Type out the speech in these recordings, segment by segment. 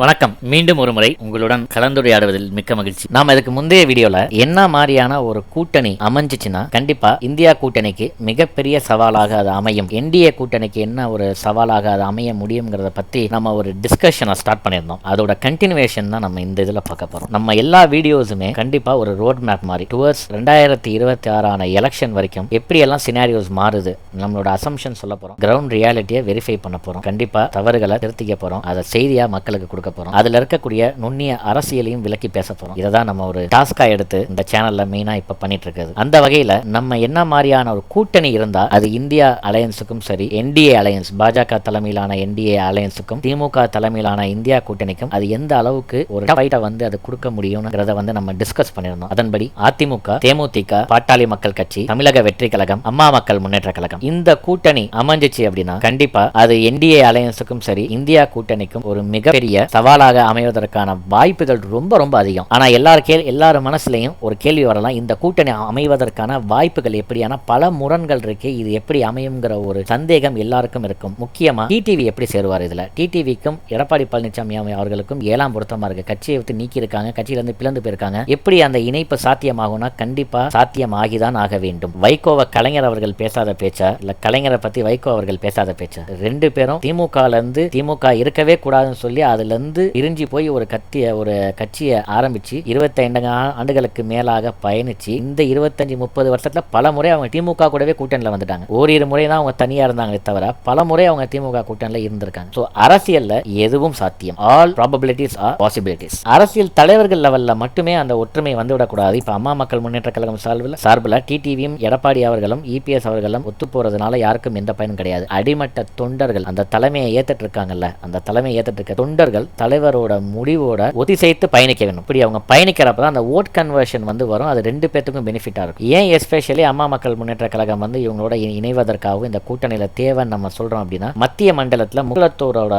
வணக்கம். மீண்டும் ஒரு முறை உங்களுடன் கலந்துரையாடுவதில் மிக்க மகிழ்ச்சி. நாம இதுக்கு முந்தைய வீடியோல என்ன மாதிரியான ஒரு கூட்டணி அமைஞ்சிச்சுன்னா கண்டிப்பா இந்தியா கூட்டணிக்கு மிகப்பெரிய சவாலாக அது அமையும். என்டிஏ கூட்டணிக்கு என்ன ஒரு சவாலாக அது அமைய முடியுங்கிறத பத்தி நம்ம ஒரு டிஸ்கஷனை ஸ்டார்ட் பண்ணியிருந்தோம். அதோட கண்டினியூவேஷன் தான் நம்ம இந்த இதில் பார்க்க போறோம். நம்ம எல்லா வீடியோஸுமே கண்டிப்பா ஒரு ரோட் மேப் மாதிரி டுவர்ட்ஸ் ரெண்டாயிரத்தி இருபத்தி ஆறான எலெக்ஷன் வரைக்கும் எப்படியெல்லாம் சினாரியோஸ் மாறுது நம்மளோட அசம்ஷன் சொல்ல போறோம். கிரவுண்ட் ரியாலிட்டியை வெரிஃபை பண்ண போறோம். கண்டிப்பா தவறுகளை திருத்திக்க போறோம். அதை செய்தியா மக்களுக்கு கொடுக்க போகிறோம் அதில் இருக்கக்கூடிய நுண்ணிய அரசியலையும் விலக்கி பேச போகிறோம் இதை தான் நம்ம ஒரு டாஸ்கா எடுத்து இந்த சேனலில் மெயினாக இப்போ பண்ணிட்டு இருக்குது அந்த வகையில் நம்ம என்ன மாதிரியான ஒரு கூட்டணி இருந்தால் அது இந்தியா அலையன்ஸுக்கும் சரி என்டிஏ அலையன்ஸ் பாஜக தலைமையிலான என்டிஏ அலையன்ஸுக்கும் திமுக தலைமையிலான இந்தியா கூட்டணிக்கும் அது எந்த அளவுக்கு ஒரு ஃபைட்டை வந்து அது கொடுக்க முடியும்ங்கிறத வந்து நம்ம டிஸ்கஸ் பண்ணியிருந்தோம் அதன்படி அதிமுக தேமுதிக பாட்டாளி மக்கள் கட்சி தமிழக வெற்றி கழகம் அம்மா மக்கள் முன்னேற்ற கழகம். இந்த கூட்டணி அமைஞ்சிச்சு அப்படின்னா கண்டிப்பா அது என்டிஏ அலையன்ஸுக்கும் சரி இந்தியா கூட்டணிக்கும் ஒரு மிகப்பெரிய சவாலாக அமைவதற்கான வாய்ப்புகள் ரொம்ப ரொம்ப அதிகம். ஆனால் எல்லார் கேள் எல்லார் மனசுலையும் ஒரு கேள்வி வரலாம். இந்த கூட்டணி அமைவதற்கான வாய்ப்புகள் எப்படியான பல முரண்கள் இருக்கு இது எப்படி அமையுங்கிற ஒரு சந்தேகம் எல்லாருக்கும் இருக்கும். முக்கியமாக டிடிவி எப்படி சேருவார் இதில்? டிடிவிக்கும் எடப்பாடி பழனிசாமி அவர்களுக்கும் ஏழாம் பொருத்தமாக இருக்கு. கட்சியை விட்டு நீக்கியிருக்காங்க கட்சியிலேருந்து பிளந்து போயிருக்காங்க. எப்படி அந்த இணைப்பு சாத்தியமாகும்னா கண்டிப்பாக சாத்தியமாகிதான் ஆக வேண்டும். வைகோவை கலைஞர் அவர்கள் பேசாத பேச்சா? இல்ல கலைஞரை பத்தி வைகோ அவர்கள் பேசாத பேச்சா? ரெண்டு பேரும் திமுக இருந்து திமுக இருக்கவே கூடாதுன்னு சொல்லி அதுல வந்து இறிஞ்சி போய் ஒரு கத்திய ஒரு கட்சியை ஆரம்பிச்சு இருபத்தைந்து ஆண்டுகளுக்கு மேலாக பயணிச்சு இந்த இருபத்தஞ்சு முப்பது வருஷத்துல பல முறை அவங்க திமுக கூடவே கூட்டணியில் வந்துட்டாங்க. ஓரிரு முறை தான் அவங்க தனியா இருந்தாங்களே தவிர பல முறை அவங்க திமுக கூட்டணியில் இருந்திருக்காங்க. ஸோ அரசியல்ல எதுவும் சாத்தியம். ஆல் ப்ராபபிலிட்டிஸ் ஆர் பாசிபிலிட்டிஸ் அரசியல் தலைவர்கள் லெவல்ல மட்டுமே அந்த ஒற்றுமை வந்துவிடக்கூடாது. இப்போ அம்மா மக்கள் முன்னேற்ற கழகம் சார்பில் சார்பில் டிடிவியும் எடப்பாடி அவர்களும் இபிஎஸ் அவர்களும் ஒத்து போறதுனால யாருக்கும் எந்த பயனும் கிடையாது. அடிமட்ட தொண்டர்கள் அந்த தலைமையை ஏத்துட்டு இருக்காங்கல்ல அந்த தலைமையை ஏத்துட்டு இருக்க தொண்டர்கள் தலைவரோட முடிவோட ஒத்திசைத்து பயணிக்க வேணும் இப்படி அவங்க பயணிக்கிறப்ப தான் அந்த ஓட் கன்வர்ஷன் வந்து வரும். அது ரெண்டு பேத்துக்கும் பெனிஃபிட்டாக இருக்கும். ஏன் எஸ்பெஷலி அம்மா மக்கள் முன்னேற்ற கழகம் வந்து இவங்களோட இணைவதற்காகவும் இந்த கூட்டணியில் தேவைன்னு நம்ம சொல்கிறோம் அப்படின்னா மத்திய மண்டலத்தில் முகலத்தோரோட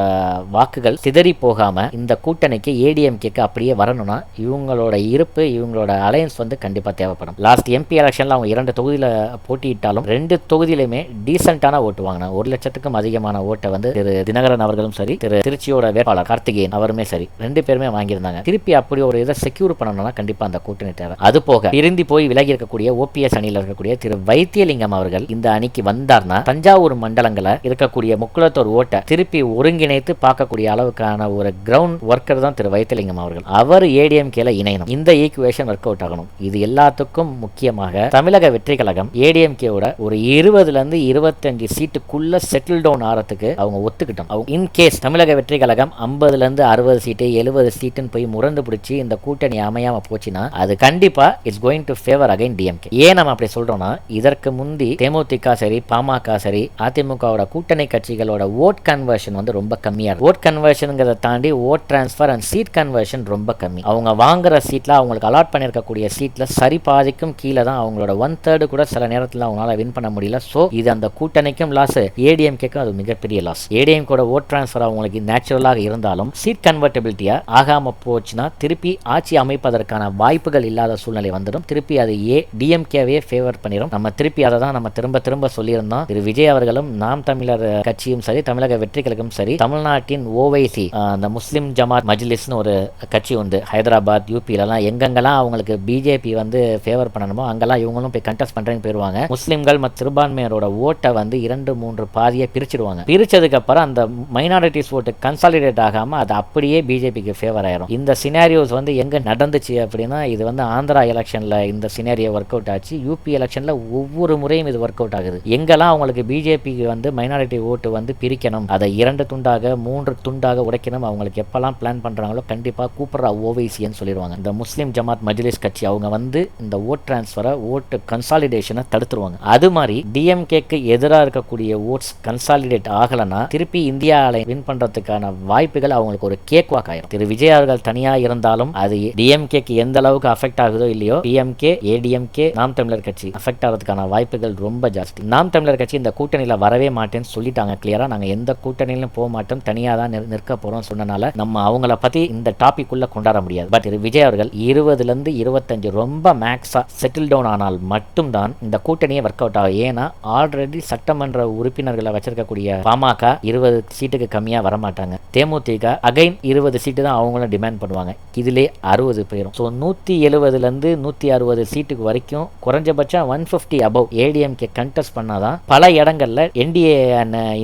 வாக்குகள் சிதறி போகாமல் இந்த கூட்டணிக்கு ஏடிஎம்கேக்கு அப்படியே வரணும்னா இவங்களோட இருப்பு இவங்களோட அலையன்ஸ் வந்து கண்டிப்பாக தேவைப்படும். லாஸ்ட் எம்பி எலெக்ஷன்ல அவங்க இரண்டு தொகுதியில் போட்டியிட்டாலும் ரெண்டு தொகுதியிலுமே டீசென்டான ஓட்டு வாங்கினா ஒரு லட்சத்துக்கும் அதிகமான ஓட்டை வந்து திரு தினகரன் அவர்களும் சரி திரு திருச்சியோட வேட்பாளர் கார்த்திகேயன் அவருமே சரி. ரெண்டு பேருமே வாங்கியிருந்தாங்க. திருப்பி அப்படி ஒரு இதை செக்யூர் பண்ணணும்னா கண்டிப்பா அந்த கூட்டணி தேவை. அது போக பிரிந்தி போய் விலகி இருக்கக்கூடிய ஓபிஎஸ் அணியில் இருக்கக்கூடிய திரு வைத்தியலிங்கம் அவர்கள் இந்த அணிக்கு வந்தார்னா தஞ்சாவூர் மண்டலங்களை இருக்கக்கூடிய முக்குளத்தோர் ஓட்டை திருப்பி ஒருங்கிணைத்து பார்க்கக்கூடிய அளவுக்கான ஒரு கிரவுண்ட் ஒர்க்கர் தான் திரு வைத்தியலிங்கம் அவர்கள். அவர் ஏடிஎம்கேல இணையணும். இந்த ஈக்குவேஷன் ஒர்க் அவுட் ஆகணும். இது எல்லாத்துக்கும் முக்கியமாக தமிழக வெற்றி கழகம் ஏடிஎம்கேவோட ஒரு இருபதுல இருந்து இருபத்தஞ்சு சீட்டுக்குள்ள செட்டில் டவுன் ஆறதுக்கு அவங்க ஒத்துக்கிட்டோம். அவங்க இன் கேஸ் தமிழக வெற்றி கழகம் ஐம்பதுல இருந்து அறுபது சீட்டு எழுபது சீட்டுன்னு போய் முரண்டு பிடிச்சி இந்த கூட்டணி அமையாம போச்சுன்னா அது கண்டிப்பா it's going to favour again DMK ஏன் நம்ம அப்படி சொல்றோம்னா இதற்கு முந்தி தேமுதிக சரி பாமக சரி அதிமுகவோட கூட்டணி கட்சிகளோட ஓட் கன்வர்ஷன் வந்து ரொம்ப கம்மியா இருக்கும் ஓட் கன்வர்ஷனுங்கிறத தாண்டி vote transfer and seat conversion ரொம்ப கம்மி. அவங்க வாங்குற சீட்ல அவங்களுக்கு அலாட் பண்ணியிருக்கக்கூடிய சீட்ல சரி பாதிக்கும் கீழே தான் அவங்களோட ஒன் தேர்டு கூட சில நேரத்தில் அவங்களால வின் பண்ண முடியல. ஸோ இது அந்த கூட்டணிக்கும் லாஸ் ஏடிஎம்கேக்கும் அது மிகப்பெரிய லாஸ் ஏடிஎம் கூட ஓட் டிரான்ஸ்ஃபர் அவங்களுக்கு நேச்சுரலாக இருந்தாலும் சீட் கன்வெர்டபிலிட்டியாக ஆகாமல் போச்சுன்னா திருப்பி ஆட்சி அமைப்பதற்கான வாய்ப்புகள் இல்லாத சூழ்நிலை வந்துடும். திருப்பி அது ஏ டிஎம்கேவே ஃபேவர் பண்ணிடும் நம்ம திருப்பி அதை தான் நம்ம திரும்ப திரும்ப சொல்லியிருந்தோம். திரு. விஜய் அவர்களும் நாம் தமிழர் கட்சியும் சரி தமிழக வெற்றி கழகம் சரி தமிழ்நாட்டின் ஓவைசி அந்த முஸ்லிம் ஜமாத் மஜ்லிஸ்னு ஒரு கட்சி உண்டு. ஹைதராபாத் யூபிலலாம் எங்கெங்கெல்லாம் அவங்களுக்கு பிஜேபி வந்து ஃபேவர் பண்ணணுமோ அங்கெல்லாம் இவங்களும் போய் கண்டெஸ்ட் பண்ணுறேன்னு போயிருவாங்க. முஸ்லிம்கள் மற்றும் சிறுபான்மையரோட ஓட்டை வந்து இரண்டு மூன்று பாதியை பிரிச்சிடுவாங்க பிரிச்சதுக்கு அப்புறம் அந்த மைனாரிட்டிஸ் ஓட்டு கன்சாலிடேட் ஆகாமல் அது அப்படியே பிஜேபிக்கு ஃபேவர் ஆயிரும். இந்த சினாரியோஸ் வந்து எங்க நடந்துச்சு அப்படின்னா இது வந்து ஆந்திரா எலெக்ஷன்ல இந்த சினாரியோ ஒர்க் அவுட் ஆச்சு யூபி எலெக்ஷன்ல ஒவ்வொரு முறையும் இது ஒர்க் அவுட் ஆகுது. எங்கெல்லாம் அவங்களுக்கு பிஜேபிக்கு வந்து மைனாரிட்டி ஓட்டு வந்து பிரிக்கணும் அதை இரண்டு துண்டாக மூன்று துண்டாக உடைக்கணும் அவங்களுக்கு எப்பெல்லாம் பிளான் பண்றாங்களோ கண்டிப்பா கூப்பிடுற ஓவைசின்னு சொல்லிடுவாங்க. இந்த முஸ்லீம் ஜமாத் மஜ்லிஸ் கட்சி அவங்க வந்து இந்த ஓட் டிரான்ஸ்ஃபரை ஓட்டு கன்சாலிடேஷனை தடுத்துருவாங்க. அது மாதிரி டிஎம்கேக்கு எதிராக இருக்கக்கூடிய ஓட்ஸ் கன்சாலிடேட் ஆகலைன்னா திருப்பி இந்தியாவில் வின் பண்ணுறதுக்கான வாய்ப்புகள் அவங்களுக்கு ஒரு கேக் வாக் ஆயிரும். திரு விஜய் அவர்கள் தனியா இருந்தாலும் அது டிஎம்கேக்கு எந்த அளவுக்கு அஃபெக்ட் ஆகுதோ இல்லையோ டிஎம்கே ஏடிஎம்கே நாம் தமிழர் கட்சி அஃபெக்ட் ஆகிறதுக்கான வாய்ப்புகள் ரொம்ப ஜாஸ்தி. நாம் தமிழர் கட்சி இந்த கூட்டணியில வரவே மாட்டேன்னு சொல்லிட்டாங்க. கிளியரா நாங்க எந்த கூட்டணியிலும் போக மாட்டோம். தனியா தான் நிற்க போறோம் சொன்னனால நம்ம அவங்கள பத்தி இந்த டாபிக் உள்ள கொண்டாட முடியாது. பட் திரு விஜய் அவர்கள் இருபதுல இருந்து இருபத்தஞ்சு ரொம்ப மேக்ஸா செட்டில் டவுன் ஆனால் மட்டும்தான் இந்த கூட்டணியே ஒர்க் அவுட் ஆகும். ஏன்னா ஆல்ரெடி சட்டமன்ற உறுப்பினர்களை வச்சிருக்கக்கூடிய பாமக இருபது சீட்டுக்கு கம்மியா வரமாட்டாங்க. தேமுதிக அகைன் இருபது சீட்டு தான் அவங்களும் டிமாண்ட் பண்ணுவாங்க. இதிலே அறுபது பேரும் ஸோ நூற்றி எழுபதுலேருந்து நூற்றி அறுபது சீட்டுக்கு வரைக்கும் குறைஞ்சபட்சம் one fifty above ADMK contest பண்ணால் தான் பல இடங்களில் என்டிஏ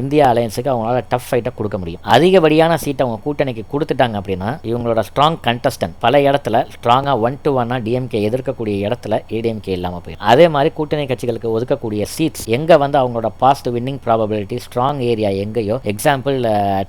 இந்தியா அலையன்ஸுக்கு அவங்களால டஃப் ஃபைட்டாக கொடுக்க முடியும். அதிகப்படியான சீட்டை அவங்க கூட்டணிக்கு கொடுத்துட்டாங்க அப்படின்னா இவங்களோட ஸ்ட்ராங் கண்டஸ்டன்ட் பல இடத்துல ஸ்ட்ராங்காக ஒன் டு ஒன்னாக டிஎம்கே எதிர்க்கக்கூடிய இடத்துல ஏடிஎம்கே இல்லாமல் போயிடும் அதே மாதிரி கூட்டணி கட்சிகளுக்கு ஒதுக்கக்கூடிய சீட்ஸ் எங்கே வந்து அவங்களோட past winning probability strong area எங்கேயோ எக்ஸாம்பிள்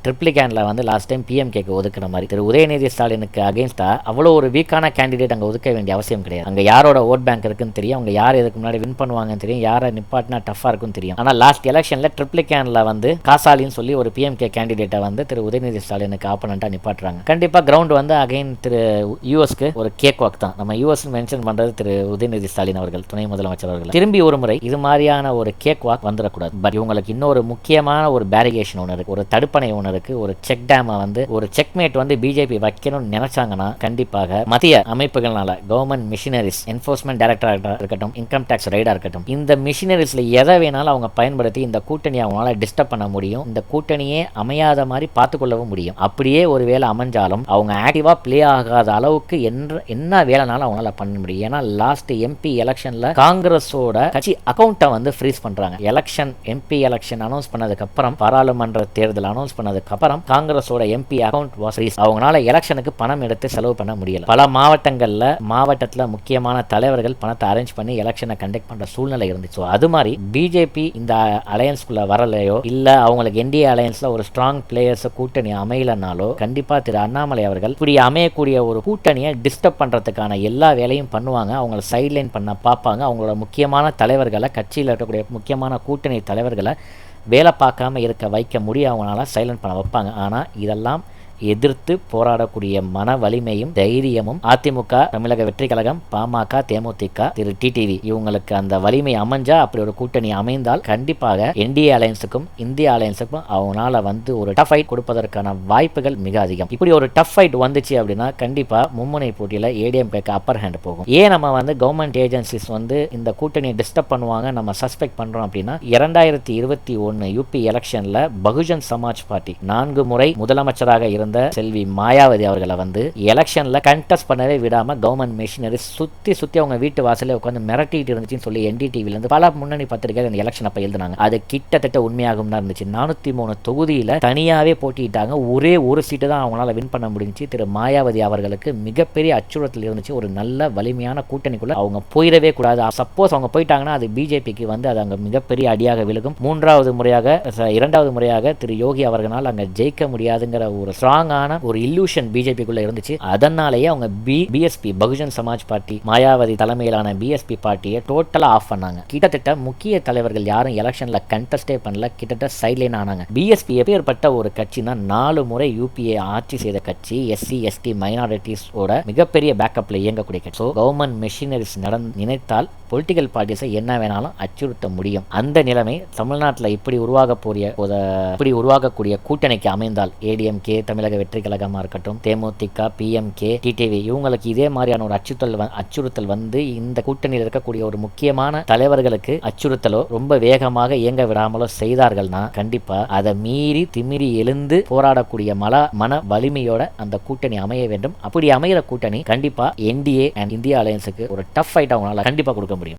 ட்ரிப்ளிகேனில் வந்து லாஸ்ட் டைம் பி பிஎம்கேக்கு ஒதுக்குற மாதிரி. திரு உதயநிதி ஸ்டாலினுக்கு அகேன்ஸ்டாக அவ்வளோ ஒரு வீக்கான கேண்டிடேட் அங்கே ஒதுக்க வேண்டிய அவசியம் கிடையாது. அங்கே யாரோட ஓட் பேங்க் இருக்குன்னு தெரியும். அவங்க யார் இதுக்கு முன்னாடி வின் பண்ணுவாங்கன்னு தெரியும். யாரை நிப்பாட்டினா டஃபாக இருக்கும்னு தெரியும். ஆனால் லாஸ்ட் எலெக்ஷனில் ட்ரிப்ளிகேனில் வந்து காசாலின்னு சொல்லி ஒரு பிஎம்கே கேண்டிடேட்டை வந்து திரு உதயநிதி ஸ்டாலினுக்கு ஆப்பனண்ட்டாக நிப்பாட்டுறாங்க. கண்டிப்பாக கிரவுண்ட் வந்து அகைன் திரு யூஎஸ்க்கு ஒரு கேக் வாக் தான். நம்ம யூஎஸ் மென்ஷன் பண்ணுறது திரு உதயநிதி ஸ்டாலின் அவர்கள் துணை முதலமைச்சர் அவர்கள். திரும்பி ஒரு முறை இது மாதிரியான ஒரு கேக் வாக் வந்துடக்கூடாது பட் இவங்களுக்கு இன்னொரு முக்கியமான ஒரு பேரிகேஷன் ஒன்று இருக்குது ஒரு தடுப்பணை ஒன்று இருக்குது ஒரு செக் டேமை வந்து ஒரு செக்மேட் வந்து பிஜேபி வைக்கணும்னு நினைச்சாங்கன்னா கண்டிப்பாக மத்திய அமைப்புகள்னால கவர்மெண்ட் மிஷினரிஸ் என்ஃபோர்ஸ்மெண்ட் டைரக்டராக இருக்கட்டும் இன்கம் டேக்ஸ் ரைடாக இருக்கட்டும் இந்த மிஷினரிஸ்ல எதை வேணாலும் அவங்க பயன்படுத்தி இந்த கூட்டணியை அவங்களால டிஸ்டர்ப் பண்ண முடியும் இந்த கூட்டணியே அமையாத மாதிரி பார்த்துக்கொள்ளவும் முடியும். அப்படியே ஒரு வேலை அமைஞ்சாலும் அவங்க ஆக்டிவாக ப்ளே ஆகாத அளவுக்கு என்ன என்ன வேலைனாலும் அவங்களால பண்ண முடியும். ஏன்னா லாஸ்ட் எம்பி எலெக்ஷன்ல காங்கிரஸோட கட்சி அக்கௌண்ட்டை வந்து ஃப்ரீஸ் பண்றாங்க. எலெக்ஷன் எம்பி எலெக்ஷன் அனௌன்ஸ் பண்ணதுக்கு அப்புறம் பாராளுமன்ற தேர்தல் அனௌன்ஸ் பண்ணதுக்கு அப்புறம் காங்கிரஸோட எம்பி அக்கௌண்ட் வாஸ் ரீஸ் அவங்களால எலெக்ஷனுக்கு பணம் எடுத்து செலவு பண்ண முடியல. பல மாவட்டங்களில் மாவட்டத்தில் முக்கியமான தலைவர்கள் பணத்தை அரேஞ்ச் பண்ணி எலெக்ஷனை கண்டக்ட் பண்ணுற சூழ்நிலை இருந்துச்சு. அது மாதிரி பிஜேபி இந்த அலையன்ஸ்குள்ள வரலையோ இல்லை அவங்களுக்கு என்டிஏ அலையன்ஸில் ஒரு ஸ்ட்ராங் பிளேயர்ஸை கூட்டணி அமையலனாலோ கண்டிப்பாக திரு அண்ணாமலை அவர்கள் இப்படி அமையக்கூடிய ஒரு கூட்டணியை டிஸ்டர்ப் பண்ணுறதுக்கான எல்லா வேலையும் பண்ணுவாங்க. அவங்கள சைட்லைன் பண்ண பார்ப்பாங்க. அவங்களோட முக்கியமான தலைவர்களை கட்சியில் இருக்கக்கூடிய முக்கியமான கூட்டணி தலைவர்களை வேலை பார்க்காம இருக்க வைக்க முடியும் அவங்களால சைலண்ட் பண்ண வைப்பாங்க. ஆனால் இதெல்லாம் எதிர்த்து போராடக்கூடிய மன வலிமையும் தைரியமும் அதிமுக தமிழக வெற்றி கழகம் பாமக தேமுதிக திரு டிடிவி இவங்களுக்கு அந்த வலிமை அமைஞ்சா அப்படி ஒரு கூட்டணி அமைந்தால் கண்டிப்பாக என்டிஏ அலையன்ஸுக்கும் இந்திய அலையன்ஸுக்கும் அவங்களால வந்து ஒரு டஃப் ஃபைட் கொடுப்பதற்கான வாய்ப்புகள் மிக அதிகம். இப்படி ஒரு டஃப் ஃபைட் வந்துச்சு அப்படின்னா கண்டிப்பா மும்முனை போட்டியில் ஏடிஎம்கேக்கு அப்பர் ஹேண்ட் போகும். ஏன் நம்ம வந்து கவர்மெண்ட் ஏஜென்சிஸ் வந்து இந்த கூட்டணியை டிஸ்டர்ப் பண்ணுவாங்க நம்ம சஸ்பெக்ட் பண்றோம் அப்படின்னா இரண்டாயிரத்தி இருபத்தி ஒன்று யூபி எலெக்ஷன்ல பகுஜன் சமாஜ் பார்ட்டி நான்கு முறை முதலமைச்சராக இருந்த செல்வி மாயாவதி அவர்களை வந்து எலெக்ஷன்ல கண்டெஸ்ட் பண்ணவே விடாம கவர்மெண்ட் மிஷினரி சுத்தி சுற்றி அவங்க வீட்டு வாசலே உட்காந்து மிரட்டிட்டு இருந்துச்சுன்னு சொல்லி என்டிடிவிலேருந்து பல முன்னணி பத்திரிகைகள் அந்த எலெக்ஷன் அப்போ எழுதினாங்க. அது கிட்டத்தட்ட உண்மையாகும் தான் இருந்துச்சு. நானூற்றி மூணு தொகுதியில் தனியாகவே போட்டிட்டாங்க ஒரே ஒரு சீட்டு தான் அவங்களால வின் பண்ண முடிஞ்சு திரு மாயாவதி அவர்களுக்கு மிகப்பெரிய அச்சுறுத்தல் இருந்துச்சு. ஒரு நல்ல வலிமையான கூட்டணிக்குள்ள அவங்க போயிடவே கூடாது. சப்போஸ் அவங்க போயிட்டாங்கன்னா அது பிஜேபிக்கு வந்து அது அங்கே மிகப்பெரிய அடியாக விழுகும். மூன்றாவது முறையாக இரண்டாவது முறையாக திரு யோகி அவர்களால் அங்க ஜெயிக்க முடியாதுங்கிற ஒரு ஸ்ட்ராங்கான ஒரு இல்லூஷன் பிஜேபிக்குள்ள இருந்துச்சு. அதனாலேயே அவங்க B BSP Bahujan Samaj party Mayawati தலைமையிலான பிஎஸ்பி பார்ட்டியை டோட்டலா ஆஃப் பண்ணாங்க. கிட்டத்தட்ட முக்கிய தலைவர்கள் யாரும் எலெக்ஷன்ல கண்டெஸ்டே பண்ணல. கிட்டத்தட்ட சைட்லைன் ஆனாங்க. பிஎஸ்பி எப்பேற்பட்ட ஒரு கட்சினா நாலு முறை யூபிஏ ஆட்சி செய்த கட்சி எஸ்சி எஸ்டி மைனாரிட்டிஸோட மிகப்பெரிய பேக்கப்ல இயங்கக்கூடிய கட்சி. ஸோ கவர்மெண்ட் மெஷினரிஸ் நடந்து நினைத்தால் பொலிட்டிக்கல் பார்ட்டிஸை என்ன வேணாலும் அச்சுறுத்த முடியும். அந்த நிலைமை தமிழ்நாட்டில் இப்படி உருவாக போறிய இப்படி உருவாகக்கூடிய கூட்டணிக்கு அமைந்தால் ஏடிஎம்கே தமிழக வெற்றி கழகமாக இருக்கட்டும் தேமுதிக பிஎம்கே டிடிவி இவங்களுக்கு இதே மாதிரியான ஒரு அச்சுறுத்தல் அச்சுறுத்தல் வந்து இந்த கூட்டணியில் இருக்கக்கூடிய ஒரு முக்கியமான தலைவர்களுக்கு அச்சுறுத்தலோ ரொம்ப வேகமாக இயங்க விடாமலோ செய்தார்கள்னா கண்டிப்பா அதை மீறி திமிரி எழுந்து போராடக்கூடிய மல மன வலிமையோட அந்த கூட்டணி அமைய வேண்டும். அப்படி அமைகிற கூட்டணி கண்டிப்பா என்டிஏ அண்ட் இந்தியா அலையன்ஸுக்கு ஒரு டஃப் ஃபைட் அவங்களால கண்டிப்பா கொடுக்க முடியும்.